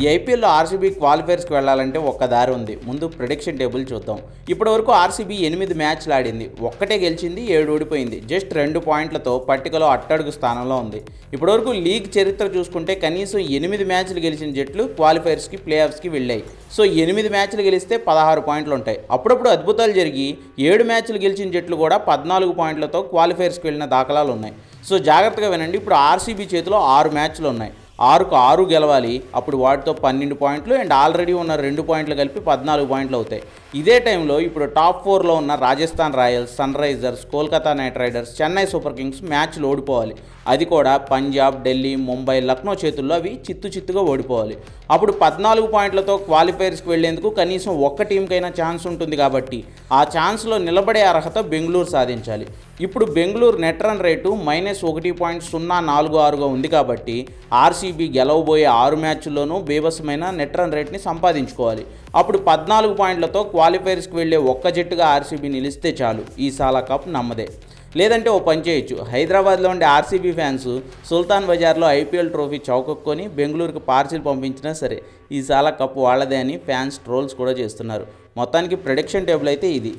ఈ ఐపీఎల్లో ఆర్సీబీ క్వాలిఫైర్స్కి వెళ్ళాలంటే ఒక్క దారి ఉంది. ముందు ప్రిడిక్షన్ టేబుల్ చూద్దాం. ఇప్పటివరకు ఆర్సీబీ ఎనిమిది మ్యాచ్లు ఆడింది. ఒక్కటే గెలిచింది ఏడు ఓడిపోయింది. జస్ట్ రెండు పాయింట్లతో పట్టికలో అట్టడుగు స్థానంలో ఉంది. ఇప్పటివరకు లీగ్ చరిత్ర చూసుకుంటే కనీసం ఎనిమిది మ్యాచ్లు గెలిచిన జట్లు క్వాలిఫైర్స్కి ప్లే ఆఫ్స్కి వెళ్ళాయి. సో ఎనిమిది మ్యాచ్లు గెలిస్తే పదహారు పాయింట్లు ఉంటాయి అప్పుడప్పుడు అద్భుతాలు జరిగి ఏడు మ్యాచ్లు గెలిచిన జట్లు కూడా పద్నాలుగు పాయింట్లతో క్వాలిఫైర్స్కి వెళ్ళిన దాఖలాలు ఉన్నాయి. సో జాగ్రత్తగా వినండి. ఇప్పుడు ఆర్సీబీ చేతిలో ఆరు మ్యాచ్లు ఉన్నాయి. ఆరుకు ఆరు గెలవాలి. అప్పుడు వాటితో పన్నెండు పాయింట్లు అండ్ ఆల్రెడీ ఉన్న రెండు పాయింట్లు కలిపి పద్నాలుగు పాయింట్లు అవుతాయి. ఇదే టైంలో ఇప్పుడు టాప్ ఫోర్లో ఉన్న Rajasthan royals sun risers Kolkata knight riders Chennai super kings మ్యాచ్లు ఓడిపోవాలి. అది కూడా పంజాబ్ ఢిల్లీ ముంబై లక్నో చేతుల్లో అవి చిత్తు చిత్తుగా ఓడిపోవాలి. అప్పుడు పద్నాలుగు పాయింట్లతో క్వాలిఫైర్స్కి వెళ్ళేందుకు కనీసం ఒక్క టీంకైనా ఛాన్స్ ఉంటుంది కాబట్టి ఆ ఛాన్స్లో నిలబడే అర్హత బెంగళూరు సాధించాలి. ఇప్పుడు Bengaluru net run rate minus ఒకటి పాయింట్ సున్నా నాలుగు ఆరుగా ఉంది కాబట్టి ఆర్సీబీ గెలవబోయే ఆరు మ్యాచ్ల్లోనూ బీభత్సమైన నెట్ రన్ రేట్ని సంపాదించుకోవాలి. అప్పుడు పద్నాలుగు పాయింట్లతో క్వాలిఫైర్స్కి వెళ్ళే ఒక్క జట్టుగా ఆర్సీబీ నిలిస్తే చాలు. ఈ సాలా కప్ నమ్మదే. లేదంటే ఓ పని చేయొచ్చు. హైదరాబాద్లో ఉండే ఆర్సీబీ ఫ్యాన్స్ సుల్తాన్ బజార్లో ఐపీఎల్ ట్రోఫీ చౌకొక్కొని బెంగళూరుకు పార్సిల్ పంపించినా సరే ఈ సాలా కప్ వాళ్ళదే అని ఫ్యాన్స్ ట్రోల్స్ కూడా చేస్తున్నారు. మొత్తానికి ప్రొడిక్షన్ టేబుల్ అయితే ఇది.